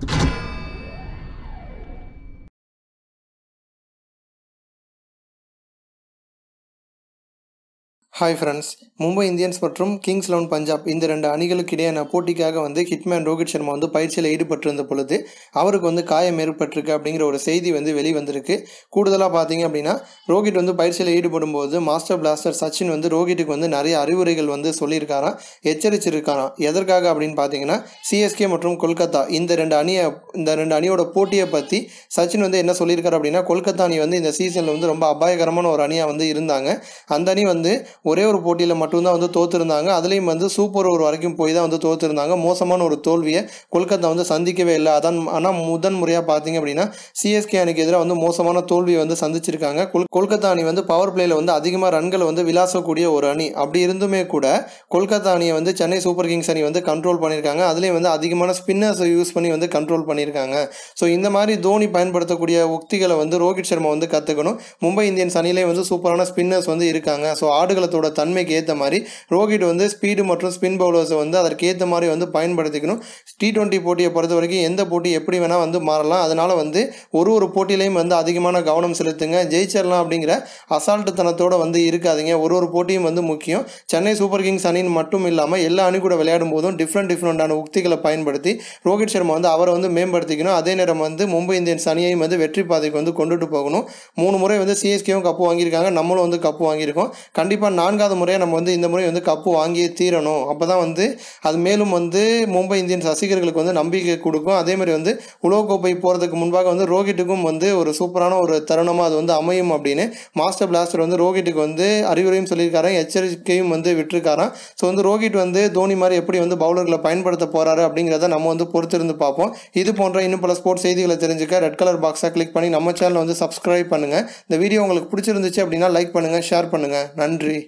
you hi friends Mumbai Indians மற்றும் Kings eleven Punjab இந்த ரெண்டு அணிகளுக்கு இடையான போட்டிக்காக வந்து ஹிட்மேன் ரோஹித் சர்மா வந்து பயிற்சியில் ஈடுபட்டிருந்த பொழுது அவருக்கு வந்து காயம் ஏற்பட்டிருக்கு அப்படிங்கிற ஒரு செய்தி வந்து வெளிவந்திருக்கு. கூடுதலாக பார்த்தீங்க அப்படின்னா ரோஹித் வந்து பயிற்சியில் ஈடுபடும் போது மாஸ்டர் பிளாஸ்டர் சச்சின் வந்து ரோஹித்துக்கு வந்து நிறைய அறிவுரைகள் வந்து சொல்லியிருக்காராம் எச்சரிச்சிருக்காராம். எதற்காக அப்படின்னு பார்த்தீங்கன்னா சிஎஸ்கே மற்றும் கொல்கத்தா இந்த ரெண்டு அணியை இந்த ரெண்டு அணியோட போட்டியை பற்றி சச்சின் வந்து என்ன சொல்லியிருக்காரு அப்படின்னா கொல்கத்தா அணி வந்து இந்த சீசனில் வந்து ரொம்ப அபாயகரமான ஒரு அணியாக வந்து இருந்தாங்க. அந்த அணி வந்து ஒரே ஒரு போட்டியில் மட்டும்தான் வந்து தோற்றுருந்தாங்க அதுலேயும் வந்து சூப்பர் ஓவர் வரைக்கும் போய் தான் வந்து தோற்றுருந்தாங்க மோசமான ஒரு தோல்வியை கொல்கத்தா வந்து சந்திக்கவே இல்லை. அதான் ஆனால் முதன் முறையாக பார்த்தீங்க அப்படின்னா சிஎஸ்கே அணிக்கு எதிராக வந்து மோசமான தோல்வியை வந்து சந்திச்சிருக்காங்க. கொல் கொல்கத்தா அணி வந்து பவர் பிளேயில் வந்து அதிகமாக ரன்களை வந்து விளாசக்கூடிய ஒரு அணி. அப்படி இருந்துமே கூட கொல்கத்தா அணியை வந்து சென்னை சூப்பர் கிங்ஸ் அணி வந்து கண்ட்ரோல் பண்ணியிருக்காங்க. அதுலேயும் வந்து அதிகமான ஸ்பின்னர்ஸை யூஸ் பண்ணி வந்து கண்ட்ரோல் பண்ணியிருக்காங்க. ஸோ இந்த மாதிரி தோனி பயன்படுத்தக்கூடிய உக்திகளை வந்து ரோஹித் சர்மா வந்து கற்றுக்கணும் மும்பை இந்தியன்ஸ் அணியிலே வந்து சூப்பரான ஸ்பின்னர்ஸ் வந்து இருக்காங்க. ஸோ ஆடுகளை பவுலர்ஸோட தன்மைக்கு ஏற்ற மாதிரி ரோஹித் வந்து ஸ்பீடு மற்றும் ஸ்பின் பவுலர்ஸை வந்து அதற்கேற்ற மாதிரி வந்து பயன்படுத்திக்கணும். டி டுவெண்ட்டி போட்டியை பொறுத்த வரைக்கும் எந்த போட்டி எப்படி வேணால் வந்து மாறலாம். அதனால் வந்து ஒரு ஒரு போட்டியிலையும் வந்து அதிகமான கவனம் செலுத்துங்க. ஜெயிச்சிடலாம் அப்படிங்கிற அசால்ட்டுத்தனத்தோடு வந்து இருக்காதிங்க. ஒரு ஒரு போட்டியும் வந்து முக்கியம். சென்னை சூப்பர் கிங்ஸ் அணின்னு மட்டும் இல்லாமல் எல்லா அணி கூட விளையாடும் போதும் டிஃப்ரெண்ட் டிஃப்ரெண்டான உக்திகளை பயன்படுத்தி ரோஹித் சர்மா வந்து அவரை வந்து மேம்படுத்திக்கணும். அதே நேரம் வந்து மும்பை இந்தியன்ஸ் அணியையும் வந்து வெற்றி பாதைக்கு வந்து கொண்டுட்டு போகணும். மூணு முறை வந்து சிஎஸ்கேவும் கப்பு வாங்கியிருக்காங்க. நம்மளும் வந்து கப்பு வாங்கியிருக்கோம். கண்டிப்பாக நான்காவது முறையாக நம்ம வந்து இந்த முறை வந்து கப்பு வாங்கியே தீரணும். அப்போ தான் வந்து அது மேலும் வந்து மும்பை இந்தியன்ஸ் ரசிகர்களுக்கு வந்து நம்பிக்கை கொடுக்கும். அதே மாதிரி வந்து உலகக்கோப்பை போகிறதுக்கு முன்பாக வந்து ரோஹிட்டுக்கும் வந்து ஒரு சூப்பரான ஒரு தருணமாக அது வந்து அமையும் அப்படின்னு மாஸ்டர் பிளாஸ்டர் வந்து ரோஹிட்டுக்கு வந்து அறிவுரையும் சொல்லியிருக்காரு. எச்சரிக்கையும் வந்து விட்டுருக்காராம். ஸோ வந்து ரோஹிட் வந்து தோனி மாதிரி எப்படி வந்து பவுலர்களை பயன்படுத்த போகிறாரு அப்படிங்கிறத நம்ம வந்து பொறுத்திருந்து பார்ப்போம். இது போன்ற இன்னும் பல ஸ்போர்ட்ஸ் செய்திகளை தெரிஞ்சுக்க ரெட் கலர் பாக்ஸை கிளிக் பண்ணி நம்ம சேனலை வந்து சப்ஸ்கிரைப் பண்ணுங்கள் இந்த வீடியோ உங்களுக்கு பிடிச்சிருந்துச்சு அப்படின்னா லைக் பண்ணுங்கள் ஷேர் பண்ணுங்கள் நன்றி.